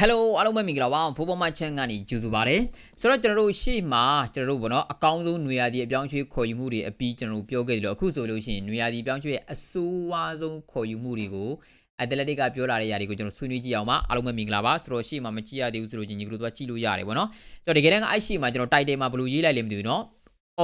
ဟယ်လိုအားလုံးပဲမင်္ဂလာပါဖိုးပေါ်မချန်ကနေကြိုဆိုပါရစေဆိုတော့ကျွန်တော်တို့ရှေ့မှာကျွန်တော်တို့ဗောနော်အကောင်းဆုံးຫນွေရာသီအပြောင်းရွှေ့ခေါ်ယူမှုတွေအပြီးကျွန်တော်တို့ပြောခဲ့တယ်လို့အခုဆိုလို့ရှိရင်ຫນွေရာသီအပြောင်းရွှေ့ရဲ့အဆိုးဝါးဆုံးခေါ်ယူမှုတွေကိုအတလက်တစ်ကပြောလာတဲ့ຢာတွေကိုကျွန်တော်ဆွေးနွေးကြည့်အောင်ပါအားလုံးပဲမင်္ဂလာပါဆိုတော့ရှေ့မှာမကြည့်ရသေးဘူးဆိုလို့ချင်းညီကတို့တော့ကြည့်လို့ရတယ်ဗောနော်ဆိုတော့တကယ်တမ်းကအဲ့ရှေ့မှာကျွန်တော် title မှာဘယ်လိုရေးလိုက်လဲမသိဘူးနော်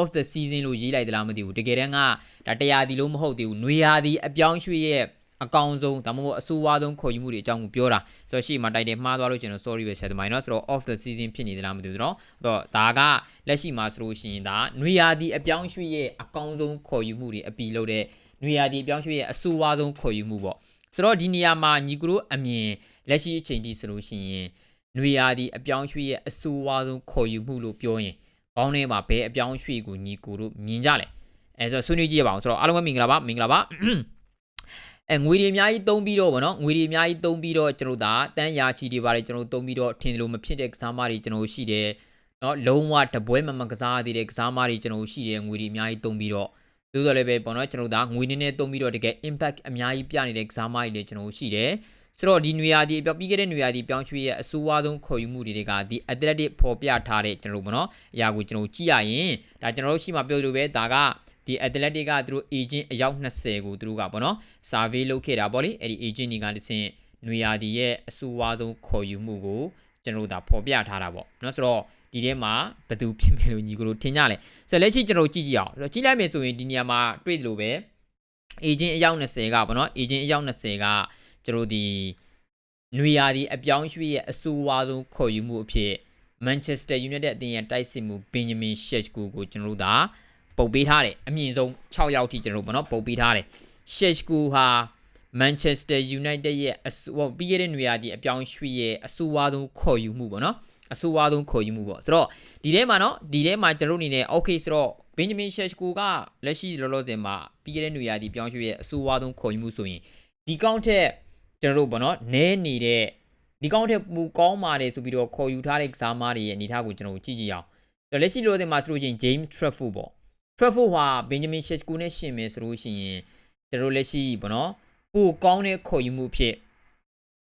of the season လို့ရေးလိုက်သလားမသိဘူးတကယ်တမ်းကဒါတရားဒီလို့မဟုတ်သေးဘူးຫນွေရာသီအပြောင်းရွှေ့ရဲ့ အကောင်ဆုံးဒါမှမဟုတ်အဆိုးဝါးဆုံးခေါ်ယူမှုတွေအကြောင်းကိုပြောတာဆိုတော့ရှေ့မှာတိုက်တယ်မှားသွားလို့ကျွန်တော် sorry ပဲဆက်သမိုင်းเนาะဆိုတော့ off the season ဖြစ်နေသလားမသိဘူးဆိုတော့တော့ဒါကလက်ရှိမှာဆိုလို့ရှိရင်ဒါနွေရာသီအပြောင်းရွှေ့ရဲ့အကောင်ဆုံးခေါ်ယူမှုတွေအပီလို့တဲ့နွေရာသီအပြောင်းရွှေ့ရဲ့အဆိုးဝါးဆုံးခေါ်ယူမှုပေါ့ဆိုတော့ဒီနေရာမှာညီကတို့အမြင်လက်ရှိအချိန်ထိဆိုလို့ရှိရင်နွေရာသီအပြောင်းရွှေ့ရဲ့အဆိုးဝါးဆုံးခေါ်ယူမှုလို့ပြောရင်ကောင်းထဲမှာဘယ်အပြောင်းရွှေ့ကိုညီကိုတို့မြင်ကြလဲအဲဆိုတော့ဆွေးနွေးကြည့်ရပါအောင်ဆိုတော့အားလုံးပဲမင်္ဂလာပါမင်္ဂလာပါ အဲငွေတွေအများကြီးသုံးပြီးတော့ဗောနော်ငွေတွေအများကြီးသုံးပြီးတော့ကျွန်တော်ဒါတန်းရာချီတွေပါတယ်ကျွန်တော်သုံးပြီးတော့ထင်တယ်လို့မဖြစ်တဲ့ကစားမတွေကျွန်တော်ရှိတယ်နော်လုံးဝတပွဲမမကစားသေးတဲ့ကစားမတွေကျွန်တော်ရှိတယ်ငွေတွေအများကြီးသုံးပြီးတော့သို့တော်လည်းပဲပေါ့နော်ကျွန်တော်ဒါငွေနည်းနည်းသုံးပြီးတော့တကယ် impact အများကြီးပြနေတဲ့ကစားမတွေလည်းကျွန်တော်ရှိတယ်ဆိုတော့ဒီနွေရာသီပြောပြီးခဲ့တဲ့နွေရာသီပြောင်းရွှေ့ရဲ့အဆိုးဝါးဆုံးခေါ်ယူမှုတွေကဒီ athletic ပေါ်ပြထားတဲ့ကျွန်တော်ပေါ့နော်အရာကိုကျွန်တော်ကြည့်ရရင်ဒါကျွန်တော်တို့ရှိမှပြောလို့ပဲဒါက ဒီ athletic ကသူတို့ agent အယောက်20ကိုသူတို့ကပေါ့နော် survey လုပ်ခဲ့တာပေါ့လေအဲ့ဒီ agent တွေကတဆင့်နွေရာသီရဲ့အဆိုးဝါးဆုံးခေါ်ယူမှုကိုကျွန်တော်တို့ဒါဖော်ပြထားတာပေါ့နော်ဆိုတော့ဒီထဲမှာဘယ်သူဖြစ်မယ်လို့ညီကိုတို့ထင်ကြလဲဆိုတော့လက်ရှိကျွန်တော်ကြည့်ကြည့်အောင်ဆိုတော့ကြည့်လိုက်မယ်ဆိုရင်ဒီနေရာမှာတွေ့လို့ပဲ agent အယောက်20ကပေါ့နော် agent အယောက်20ကကျွန်တော်ဒီနွေရာသီအပြောင်းရွှေ့ရဲ့အဆိုးဝါးဆုံးခေါ်ယူမှုအဖြစ် Manchester United အသင်းရဲ့တိုက်စစ်မှု Benjamin Sheshko ကိုကျွန်တော်တို့ဒါ ပုတ်ပေးထားတယ်အမြင့်ဆုံး6ယောက်ထိကျွန်တော်တို့ပေါ့နော်ပုတ်ပေးထားတယ် Sheshko ဟာ Manchester United ရဲ့အဆိုးပြီးခဲ့တဲ့နွေရာသီအပြောင်းရွှေ့ရဲ့အဆိုးဝါးဆုံးခေါ်ယူမှုပေါ့နော်အဆိုးဝါးဆုံးခေါ်ယူမှုပေါ့ဆိုတော့ဒီထဲမှာနော်ဒီထဲမှာကျွန်တော်တို့အနေနဲ့ okay ဆိုတော့ Benjamin Sheshko ကလက်ရှိလောလောဆယ်မှာပြီးခဲ့တဲ့နွေရာသီပြောင်းရွှေ့ရဲ့အဆိုးဝါးဆုံးခေါ်ယူမှုဆိုရင်ဒီကောင့်ထက်ကျွန်တော်တို့ပေါ့နော်နဲနေတဲ့ဒီကောင့်ထက်ပူကောင်းပါတယ်ဆိုပြီးတော့ခေါ်ယူထားတဲ့ကစားမားတွေရဲ့အနေအထားကိုကျွန်တော်တို့ကြည့်ကြည့်အောင်လက်ရှိလောလောဆယ်မှာဆိုလို့ချင်း James Trafford ပေါ့ Trafford ဟာ Benjamin Sheshko နဲ့ရှင်မယ်ဆိုလို့ရှိရင်ကျွန်တော်လက်ရှိပေါ့နော်ပိုကောင်းတဲ့ခေါ်ယူမှုဖြစ်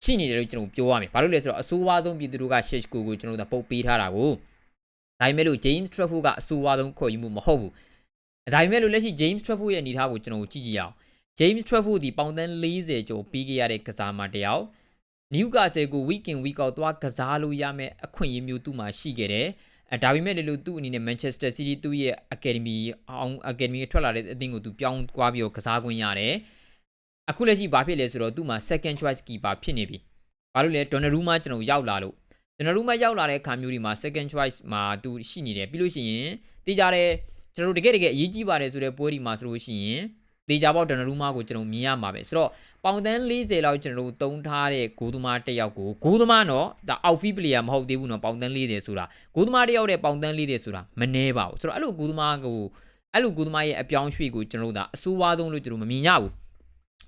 ရှိနေတယ်လို့ကျွန်တော်ပြောရမယ်ဘာလို့လဲဆိုတော့အဆိုးဝါးဆုံးပြည်သူတို့က Sheshko ကိုကျွန်တော်တို့ပုတ်ပေးထားတာကိုဒါပေမဲ့လို့ James Trafford ကအဆိုးဝါးဆုံးခေါ်ယူမှုမဟုတ်ဘူးဒါပေမဲ့လို့လက်ရှိ James Trafford ရဲ့အနေအထားကိုကျွန်တော်ကြည့်ကြည့်အောင် James Trafford ဒီပေါင်တန်း40ကျော်ပြီးခဲ့ရတဲ့ကစားမတယောက် Newcastle ကို week in week out သွားကစားလို့ရမယ်အခွင့်အရေးမျိုးသူ့မှာရှိခဲ့တယ် အဲဒါပေမဲ့လည်းလို့သူ့အနေနဲ့ Manchester City သူ့ရဲ့ Academy အောင် Academy ထွက်လာတဲ့အသင်းကိုသူပြောင်းသွားပြီးတော့ကစားခွင့်ရတယ်အခုလက်ရှိဘာဖြစ်လဲဆိုတော့သူ့မှာ second choice keeper ဖြစ်နေပြီဘာလို့လဲ Donnarumma ကျွန်တော်ရောက်လာလို့ Donnarumma ရောက်လာတဲ့အခါမျိုးဒီမှာ second choice မှာသူရှိနေတယ်ပြီးလို့ရှိရင်တေးကြတယ်ကျွန်တော်တကယ်တကယ်အရေးကြီးပါတယ်ဆိုတဲ့ပွဲဒီမှာဆိုလို့ရှိရင် တေချာပေါက်ဒနရူမာကိုကျွန်တော်မြင်ရမှာပဲဆိုတော့ပေါင်တန်း40လောက်ကျွန်တော်တို့တုံးထားတဲ့ဂိုးသမားတစ်ယောက်ကိုဂိုးသမားတော့ဒါအောက်ဖီးပလေယာမဟုတ်သေးဘူးနော်ပေါင်တန်း40ဆိုတာဂိုးသမားတစ်ယောက်တဲ့ပေါင်တန်း40ဆိုတာမနှဲပါဘူးဆိုတော့အဲ့လိုဂိုးသမားကိုအဲ့လိုဂိုးသမားရဲ့အပြောင်းရွှေ့ကိုကျွန်တော်တို့ဒါအဆိုးဝါးဆုံးလို့ကျွန်တော်မမြင်ရဘူး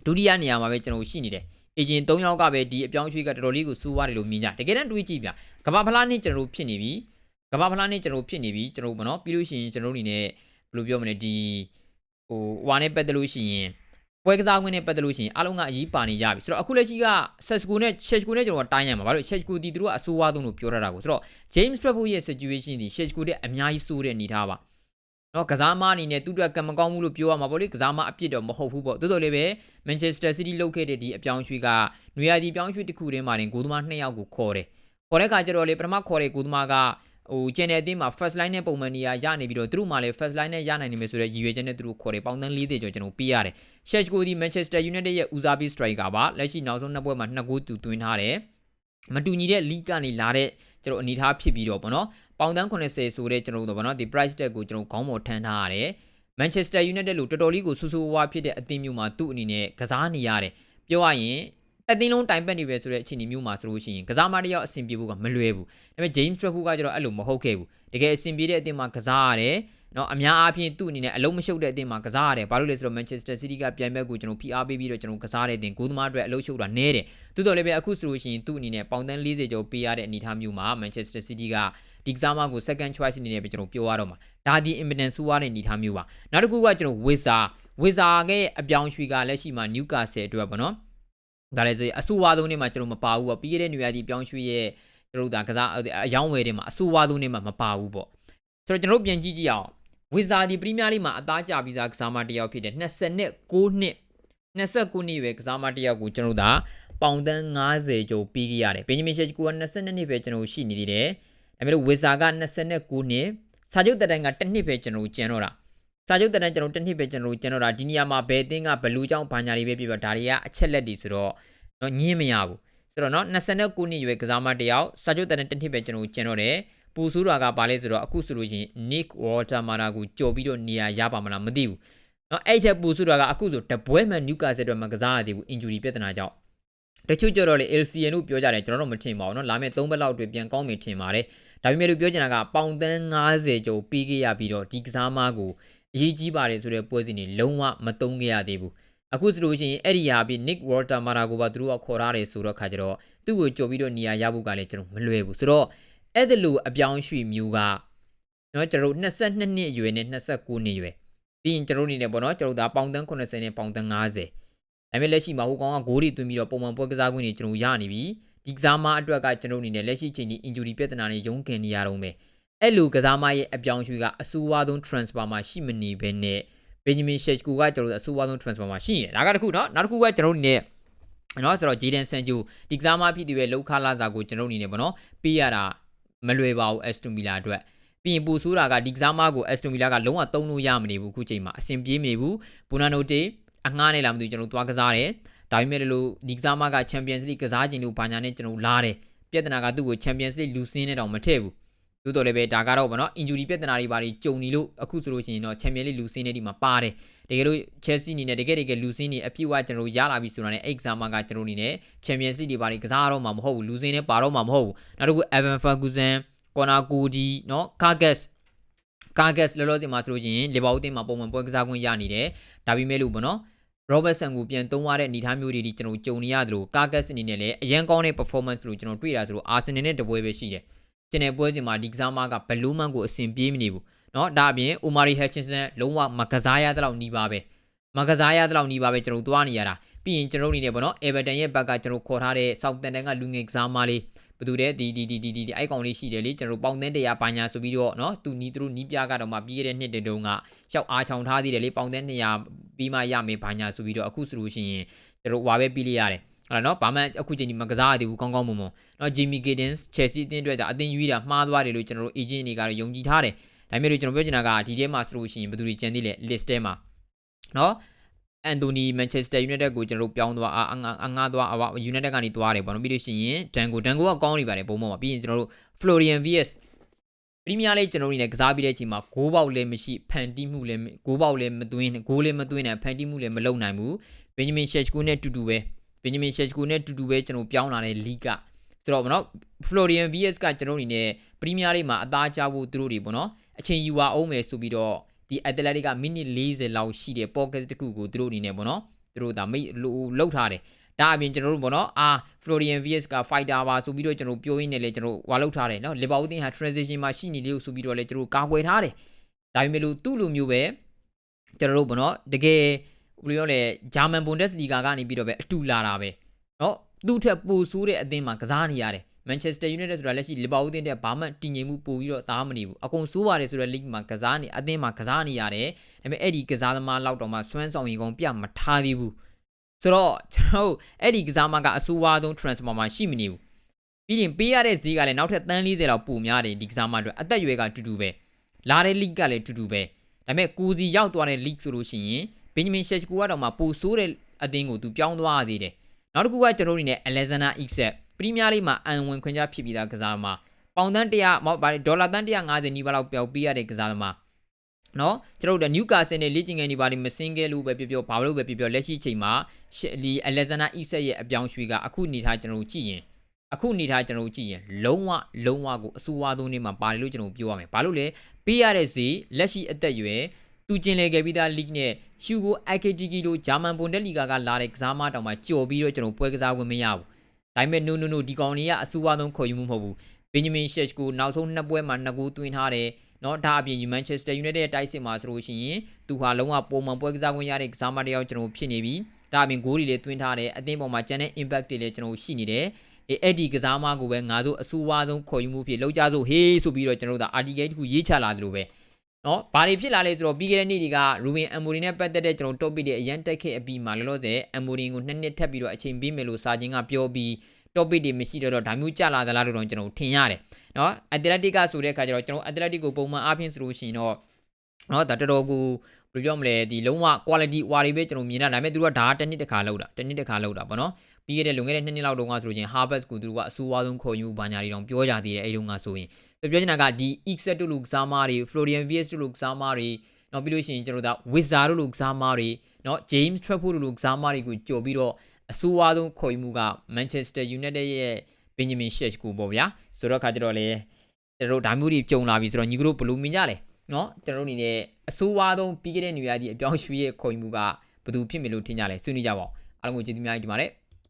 ဒုတိယနေရာမှာပဲကျွန်တော်ရှိနေတယ်အေဂျင်၃ယောက်ကပဲဒီအပြောင်းရွှေ့ကတော်တော်လေးကိုစိုးရတယ်လို့မြင်ကြတကယ်တမ်းတွေးကြည့်ပြကဘာဖလားနဲ့ကျွန်တော်တို့ဖြစ်နေပြီကဘာဖလားနဲ့ကျွန်တော်တို့ဖြစ်နေပြီကျွန်တော်တို့မနော်ပြီးလို့ရှိရင်ကျွန်တော်တို့အနေနဲ့ဘယ်လိုပြောမလဲဒီ ဟိုဟွာနဲ့ပတ်သက်လို့ရှိရင်ပွဲကစားခွင့်နဲ့ပတ်သက်လို့ရှိရင်အားလုံးကအရေးပါနေကြပြီဆိုတော့အခုလက်ရှိကဆက်စကူနဲ့ချက်စကူနဲ့ကျွန်တော်တိုင်းရမှာဘာလို့ချက်စကူဒီသူတို့ကအဆိုးဝါးဆုံးလို့ပြောထားတာကိုဆိုတော့ James Trafford ရဲ့ situation ဒီချက်စကူတဲ့အများကြီးဆိုးတဲ့အနေထားပါနော်ကစားမအနေနဲ့သူ့အတွက်ကံမကောင်းဘူးလို့ပြောရမှာပေါ့လေကစားမအပြစ်တော့မဟုတ်ဘူးပေါ့တိုးတော်လေးပဲ Manchester City လုတ်ခဲ့တဲ့ဒီအပြောင်းရွှေ့ကနွေရာသီပြောင်းရွှေ့တစ်ခုတည်းမှာတင်ဂိုးသမား2ယောက်ကိုခေါ်တယ်ခေါ်တဲ့ခါကျတော့လေပထမခေါ်တဲ့ဂိုးသမားက ဟို channel အသင်းမှာ first line နဲ့ပုံမှန်နေရရနေပြီးတော့သူတို့မှလည်း first line နဲ့ရနိုင်နေမယ်ဆိုတဲ့ရည်ရွယ်ချက်နဲ့သူတို့ခေါ်တယ်ပေါင်တန်း40ကျော်ကျွန်တော်ပေးရတယ် Sheshko ဒီ Manchester United ရဲ့ဦးစားပေး striker ပါလက်ရှိနောက်ဆုံးနှစ်ပွဲမှာနှစ်ဂိုးသူသွင်းထားတယ်မတူညီတဲ့ league ကနေလာတဲ့ကျွန်တော်အနေထားဖြစ်ပြီးတော့ဗောနော်ပေါင်တန်း80ဆိုတဲ့ကျွန်တော်တို့ဗောနော်ဒီ price tag ကိုကျွန်တော်ခေါင်းပေါ်ထမ်းထားရတယ် Manchester United လို့တော်တော်လေးကိုဆူဆူဝါးဖြစ်တဲ့အသင်းမျိုးမှာသူ့အနေနဲ့ကစားနေရတယ်ပြောရရင် အသင်းလုံးတိုင်ပတ်နေပဲဆိုတဲ့အခြေအနေမျိုးမှာဆိုလို့ရှိရင်ကစားမတယောက်အဆင်ပြေဖို့ကမလွယ်ဘူးဒါပေမဲ့ James Trafford ကကျတော့အဲ့လိုမဟုတ်ခဲ့ဘူးတကယ်အဆင်ပြေတဲ့အသင်းမှာကစားရတယ်နော်အများအားဖြင့်သူ့အနေနဲ့အလုံးမရှုပ်တဲ့အသင်းမှာကစားရတယ်ဘာလို့လဲဆိုတော့ Manchester City ကပြန်ဘက်ကိုကျွန်တော်ဖိအားပေးပြီးတော့ကျွန်တော်ကစားတဲ့အသင်းဂိုးသမားအတွက်အလုံးရှုပ်တာနည်းတယ်တိုးတော်လည်းပဲအခုဆိုလို့ရှိရင်သူ့အနေနဲ့ပေါင်တန်း40ကျော်ပေးရတဲ့အနေအထားမျိုးမှာ Manchester City ကဒီကစားမကို second choice အနေနဲ့ပဲကျွန်တော်ပြောရတော့မှာဒါဒီ impedance ဆူရတဲ့အနေအထားမျိုးပါနောက်တစ်ခုကကျွန်တော် Wizard Wizard ရဲ့အပြောင်းရွှေ့ကလက်ရှိမှာ Newcastle အတွက်ပေါ့နော် ဒါလည်းဆိုရင်အဆိုးဝါးဆုံးနေ့မှာကျွန်တော်မပါဘူးပေါ့ပြီးခဲ့တဲ့နေရာဒီပြောင်းရွှေ့ရဲ့ကျွန်တော်တို့ဒါကစားအယောင်းဝယ်တွေမှာအဆိုးဝါးဆုံးနေ့မှာမပါဘူးပေါ့ဆိုတော့ကျွန်တော်တို့ပြန်ကြည့်ကြည့်အောင်ဝီဇာဒီပရီးမီးယားလိမှာအသားကျပြီးသားကစားမတစ်ယောက်ဖြစ်တဲ့29နှစ်29နှစ်ရွယ်ကစားမတစ်ယောက်ကိုကျွန်တော်တို့ဒါပေါင်တန်း90ကျော်ပြီးခဲ့ရတယ်ဘင်ဂျမင်ရှက်ကူက22နှစ်ပဲကျွန်တော်ရှိနေသေးတယ်ဒါပေမဲ့ဝီဇာက29နှစ်စာချုပ်တက်တန်းကတစ်နှစ်ပဲကျွန်တော်ကျန်တော့တာ စာချုပ်တက်တန်းကျွန်တော်တစ်နှစ်ပဲကျွန်တော်ကျန်တော့တာဒီနေရာမှာဘယ်အသင်းကဘလူးကြောင့်ဘာညာတွေပဲပြပြဒါတွေကအချက်လက်တွေဆိုတော့တော့ညင်းမရဘူးဆိုတော့เนาะ29နှစ်ရွယ်ကစားမတစ်ယောက်စာချုပ်တက်တန်းတစ်နှစ်ပဲကျွန်တော်ကျန်တော့တယ်ပူဆိုးတာကဘာလဲဆိုတော့အခုဆိုလို့ရှိရင် Nick Watermana ကိုကြော်ပြီးတော့နေရာရပါမလားမသိဘူးเนาะအဲ့ချက်ပူဆိုးတာကအခုဆိုတပွဲမှနျူကာဆယ်အတွက်မကစားရသေးဘူး injury ပြဿနာကြောင့်တချို့ကြတော့လေ LCN တို့ပြောကြတယ်ကျွန်တော်တို့မထင်ပါဘူးเนาะလာမယ့်3ဘက်လောက်အတွင်းပြန်ကောင်းပြီထင်ပါတယ်ဒါပေမဲ့လို့ပြောချင်တာကပေါင်တန်း90ကျော်ပြီးခဲ့ရပြီးတော့ဒီကစားမကို အရေးကြီးပါတယ်ဆိုတဲ့ပွဲစဉ်တွေလုံးဝမတုံးခဲ့ရသေးဘူးအခုဆိုလို့ရှိရင်အဲ့ဒီဟာပြီး Nick Walter Mara ကိုပါသူတို့ကခေါ်ထားတယ်ဆိုတော့ခါကြတော့သူ့ကိုကြော်ပြီးတော့နေရာရဖို့ကလည်းကျွန်တော်မလွယ်ဘူးဆိုတော့အဲ့ဒါလိုအပြောင်းရွှေ့မျိုးကနော်ကျွန်တော်22နှစ်အရွယ်နဲ့29နှစ်အရွယ်ပြီးရင်ကျွန်တော်အနေနဲ့ပေါ့နော်ကျွန်တော်ဒါပေါင်တန်း80နဲ့ပေါင်တန်း90ဒါပေမဲ့လက်ရှိမှာဟိုကောင်ကဂိုးတွေသွင်းပြီးတော့ပုံမှန်ပွဲကစားခွင့်တွေကျွန်တော်ရနေပြီဒီကစားမအတွက်ကကျွန်တော်အနေနဲ့လက်ရှိချိန်ကြီး injury ပြဿနာတွေရုန်းကန်နေရတော့မယ် အဲ့လိုကစားမရဲ့အပြောင်းရွှေ့ကအဆိုးဝါးဆုံး transfer မှာရှိမနေဘဲနဲ့ဘင်ဂျမင်ရှက်ကူကကျွန်တော်တို့အဆိုးဝါးဆုံး transfer မှာရှိနေတယ်ဒါကတခုနော်နောက်တစ်ခုကကျွန်တော်တို့နဲ့နော်ဆိုတော့ဂျေဒန်ဆန်ဂျူဒီကစားမဖြစ်တဲ့လောက်ခလာစာကိုကျွန်တော်အနေနဲ့ပေါ့နော်ပေးရတာမလွယ်ပါဘူးအက်စတွန်ဗီလာအတွက်ပြီးရင်ပူဆိုးတာကဒီကစားမကိုအက်စတွန်ဗီလာကလုံးဝသုံးလို့ရမနေဘူးအခုချိန်မှာအဆင်ပြေးမနေဘူးဘူနာနိုတေအငှားနေလာမသိဘူးကျွန်တော်သွားကစားတယ်ဒါပေမဲ့လို့ဒီကစားမကချန်ပီယံစ်လိကစားခြင်းလို့ဘာညာနဲ့ကျွန်တော်လာတယ်ပြဿနာကသူ့ကိုချန်ပီယံစ်လိလူစင်းနဲ့တော့မထည့်ဘူး သို့တော်လည်းပဲဒါကတော့ဗောနော် injury ပြဿနာတွေဘာတွေကြုံနေလို့အခုဆိုလို့ရှိရင်တော့ချန်ပီယံလိလူစင်းနဲ့ဒီမှာပါတယ်တကယ်လို့ Chelsea အနေနဲ့တကယ်တကယ်လူစင်းနေအပြည့်အဝကျွန်တော်ရလာပြီဆိုတာနဲ့အဲ့ exam ကကျွန်တော်အနေနဲ့ Champions League တွေဘာတွေကစားတော့မှာမဟုတ်ဘူးလူစင်းနဲ့ပါတော့မှာမဟုတ်ဘူးနောက်တစ်ခု Evan Ferguson Connor Cody เนาะ Cargas Cargas လောလောဆယ်မှာဆိုလို့ရှိရင်လီဗာပူးအသင်းမှာပုံမှန်ပွဲကစားခွင့်ရနေတယ်ဒါပေမဲ့လို့ဗောနော် Robertson ကိုပြန်သုံးရတဲ့အနေအထားမျိုးတွေဒီကျွန်တော်ကြုံနေရတယ်လို့ Cargas အနေနဲ့လည်းအရန်ကောင်းတဲ့ performance လို့ကျွန်တော်တွေ့တာဆိုလို့ Arsenal နဲ့တပွဲပဲရှိတယ် ကျန်တဲ့ပွဲစဉ်မှာဒီကစားမကဘလူးမန်ကိုအဆင်ပြေးမနေဘူးเนาะဒါအပြင် Omari Hutchinson လုံးဝမကစားရတဲ့လောက်နီးပါပဲမကစားရတဲ့လောက်နီးပါပဲကျွန်တော်သွားနေရတာပြီးရင်ကျွန်တော်အနေနဲ့ပေါ့နော် Everton ရဲ့ဘက်ကကျွန်တော်ခေါ်ထားတဲ့ Southampton ကလူငယ်ကစားမလေးဘယ်သူလဲဒီဒီဒီဒီဒီအဲ့ကောင်လေးရှိတယ်လေကျွန်တော်ပေါင်သင်းတရားပါညာဆိုပြီးတော့เนาะသူနီးသူတို့နီးပြကတော့မှပြီးခဲ့တဲ့နှစ်တည်းတုန်းကရှောက်အားချောင်ထားသေးတယ်လေပေါင်သင်းတရားပြီးမှရမယ်ပါညာဆိုပြီးတော့အခုဆိုလို့ရှိရင်ကျွန်တော်ဝါပဲပြီးလိုက်ရတယ် အဲ့နော်ဘာမှအခုချိန်ကြီးမကစားရသေးဘူးကောင်းကောင်းမွန်မွန်နော် Jimmy Giddens Chelsea အသင်းအတွက်ဒါအသင်းယူတာမှားသွားတယ်လို့ကျွန်တော်တို့ agent တွေကတော့ယုံကြည်ထားတယ်ဒါပေမဲ့ကျွန်တော်ပြောချင်တာကဒီထဲမှာဆိုလို့ရှိရင်ဘယ်သူတွေကျန်သေးလဲ list ထဲမှာနော်အန်တိုနီမန်ချက်စတာယူနိုက်တက်ကိုကျွန်တော်တို့ပြောင်းသွားအငငါသွားအဝယူနိုက်တက်ကနေသွားတယ်ပေါ့နော်ပြီးလို့ရှိရင်ဒန်ကိုဒန်ကိုကကောင်းနေပါတယ်ပုံပေါ်မှာပြီးရင်ကျွန်တော်တို့ Florian VS ပရီးမီးယားလေးကျွန်တော်တို့နေကစားပြီးတဲ့အချိန်မှာဂိုးပေါက်လည်းမရှိဖန်တီးမှုလည်းဂိုးပေါက်လည်းမသွင်းဂိုးလည်းမသွင်းနိုင်ဖန်တီးမှုလည်းမလုပ်နိုင်ဘူးဘင်ဂျမင်ရှက်ကူနဲ့တူတူပဲ ဘင်ဂျမင်ရှက်ချ်ကိုနဲ့တူတူပဲကျွန်တော်ပြောင်းလာတဲ့လီဂဆိုတော့ဗောနော် Florian VS ကကျွန်တော်အနေနဲ့ပရီးမီးယားလိမှာအသားကျဖို့သူတို့တွေဗောနော်အချိန်ယူပါအောင်မယ်ဆိုပြီးတော့ဒီ Athletic ကမိနစ်40လောက်ရှိတဲ့ podcast တခုကိုသူတို့အနေနဲ့ပေါ့နော်သူတို့ဒါမိတ်လောက်ထားတယ်ဒါအပြင်ကျွန်တော်တို့ပေါ့နော်အာ Florian VS က fighter ပါဆိုပြီးတော့ကျွန်တော်ပြောရင်းနဲ့လေကျွန်တော်ဝါလောက်ထားတယ်နော် Liverpool တင်ဟာ transition မှာရှိနေလေလို့ဆိုပြီးတော့လေကျွန်တော်ကာကွယ်ထားတယ်ဒါပေမဲ့လို့သူ့လိုမျိုးပဲကျွန်တော်တို့ပေါ့နော်တကယ် ဘယ်လိုပြောလဲဂျာမန်ဘွန်ဒက်စ်လီဂါကနေပြီးတော့ပဲအတူလာတာပဲနော်သူ့ထက်ပိုဆိုးတဲ့အသင်းမှာကစားနေရတယ်မန်ချက်စတာယူနိုက်တက်ဆိုတာလက်ရှိလီဗာပူးတင်းတဲ့ဘာမှတည်ငြိမ်မှုပို့ပြီးတော့သားမနေဘူးအကုန်ဆိုးပါတယ်ဆိုတော့ league မှာကစားနေအသင်းမှာကစားနေရတယ်ဒါပေမဲ့အဲ့ဒီကစားသမားလောက်တော့မှစွမ်းဆောင်ရည်ကောင်ပြမထားသေးဘူးဆိုတော့ကျွန်တော်အဲ့ဒီကစားသမားကအဆိုးဝါးဆုံး transfer မှာရှိမနေဘူးပြီးရင်ပေးရတဲ့ဈေးကလည်းနောက်ထပ်တန်း40လောက်ပိုများတယ်ဒီကစားသမားတွေအသက်အရွယ်ကတူတူပဲလာတဲ့ league ကလည်းတူတူပဲဒါပေမဲ့ကိုစီရောက်သွားတဲ့ league ဆိုလို့ရှိရင် ဘင်ဂျမင်ရှက်ကူကတော့မှပိုဆိုးတဲ့အသင်းကိုသူပြောင်းသွားရသေးတယ်နောက်တစ်ခုကကျွန်တော်တို့နေနဲ့ Alexander Isak ပရီးမီးယားလိမှာအန်ဝင်ခွင့်ကြားဖြစ်ပြီးသားကစားသမားပေါင်တန်း100မဟုတ်ပါဒေါ်လာတန်း150နီးပါးလောက်ပျောက်ပေးရတဲ့ကစားသမားနော်ကျွန်တော်တို့နျူကာဆယ်နဲ့လေ့ကျင့်ခန်းဒီပါလိမစင်းကဲလို့ပဲပြောပြောဘာလို့ပဲပြောပြောလက်ရှိချိန်မှာဒီအလက်ဇန်နာအီဆက်ရဲ့အပြောင်းရွှေ့ကအခုနေထားကျွန်တော်တို့ကြည့်ရင်အခုနေထားကျွန်တော်တို့ကြည့်ရင်လုံးဝလုံးဝကိုအဆူဝါသုံးနေမှာပါတယ်လို့ကျွန်တော်ပြောရမယ်ဘာလို့လဲပေးရတဲ့ဈေးလက်ရှိအသက်အရွယ် သူကျင်လေခဲ့ပြီးသား league နဲ့ Hugo Ekitiki တို့ဂျာမန်ဘွန်ဒက်လီဂါကလာတဲ့ကစားမတောင်မှကြော်ပြီးတော့ကျွန်တော်ပွဲကစားဝင်မရဘူးဒါပေမဲ့ no no no ဒီကောင်လေးကအဆူဝါဆုံးခေါ်ယူမှုမဟုတ်ဘူးဘင်ဂျမင်ရှက်ကိုနောက်ဆုံးနှစ်ပွဲမှာနှစ်ဂိုးသွင်းထားတယ်နော်ဒါအပြင် Manchester United ရဲ့တိုက်စစ်မှာဆိုလို့ရှိရင်သူဟာလုံးဝပုံမှန်ပွဲကစားခွင့်ရတဲ့ကစားမတစ်ယောက်ကျွန်တော်ဖြစ်နေပြီဒါဒါအပြင်ဂိုးတွေလည်းတွင်းထားတယ်အသင်းပေါ်မှာကျန်တဲ့ impact တွေလည်းကျွန်တော်တို့ရှိနေတယ်အေးအဲ့ဒီကစားမကိုပဲငါတို့အစူဝါဆုံးခေါ်ယူမှုဖြစ်လောက်ကြစို့ဟေးဆိုပြီးတော့ကျွန်တော်တို့ဒါ article တခုရေးချလာသလိုပဲ နော်ဘာတွေဖြစ်လာလဲဆိုတော့ပြီးခဲ့တဲ့နေ့တွေက Ruben Amorim နဲ့ပတ်သက်တဲ့ကျွန်တော် topic တွေအရန်တက်ခဲ့အပြီးမှာလောလောဆယ် Amorim ကိုနှစ်နှစ်ထပ်ပြီးတော့အချိန်ပေးမယ်လို့စာချင်းကပြောပြီး topic တွေမရှိတော့တော့ဒါမျိုးကြလာသလားလို့တော့ကျွန်တော်ထင်ရတယ်နော် Athletic ကဆိုတဲ့အခါကျတော့ကျွန်တော် Athletic ကိုပုံမှန်အားဖြင့်ဆိုလို့ရှိရင်တော့နော်ဒါတော်တော်ကိုဘယ်လိုပြောမလဲဒီလုံးဝ quality ဝါတွေပဲကျွန်တော်မြင်တာဒါပေမဲ့သူတို့ကဒါတစ်နှစ်တစ်ခါလောက်တာတစ်နှစ်တစ်ခါလောက်တာပေါ့နော်ပြီးခဲ့တဲ့လွန်ခဲ့တဲ့နှစ်နှစ်လောက်တုန်းကဆိုလို့ချင်း Harvard ကိုသူတို့ကအဆိုးအဝါဆုံးခေါ်ယူဘာညာတွေတောင်ပြောကြသေးတယ်အဲ့တုန်းကဆိုရင် သူပြောချင်တာကဒီ Exet တို့လူကစားမားတွေ Florian Wirtz တို့လူကစားမားတွေနောက်ပြီးလို့ရှိရင်ကျွန်တော်တို့က Wizard တို့လူကစားမားတွေနော် James Trafford တို့လူကစားမားတွေကိုကြော်ပြီးတော့အဆိုးအဝါဆုံးခေါ်ယူမှုက Manchester United ရဲ့ Benjamin Shesh ကိုပေါ့ဗျာဆိုတော့ခါကျတော့လေကျွန်တော်တို့ဒါမျိုးတွေကြုံလာပြီဆိုတော့ညီကတို့ဘယ်လိုမြင်ကြလဲနော်ကျွန်တော်တို့အနေနဲ့အဆိုးအဝါဆုံးပြီးခဲ့တဲ့နေရာဒီအပြောင်းရွှေ့ရဲ့ခေါ်ယူမှုကဘယ်သူဖြစ်မယ်လို့ထင်ကြလဲဆွေးနွေးကြပါဦးအားလုံးကိုကျေးဇူးများကြီးတင်ပါတယ်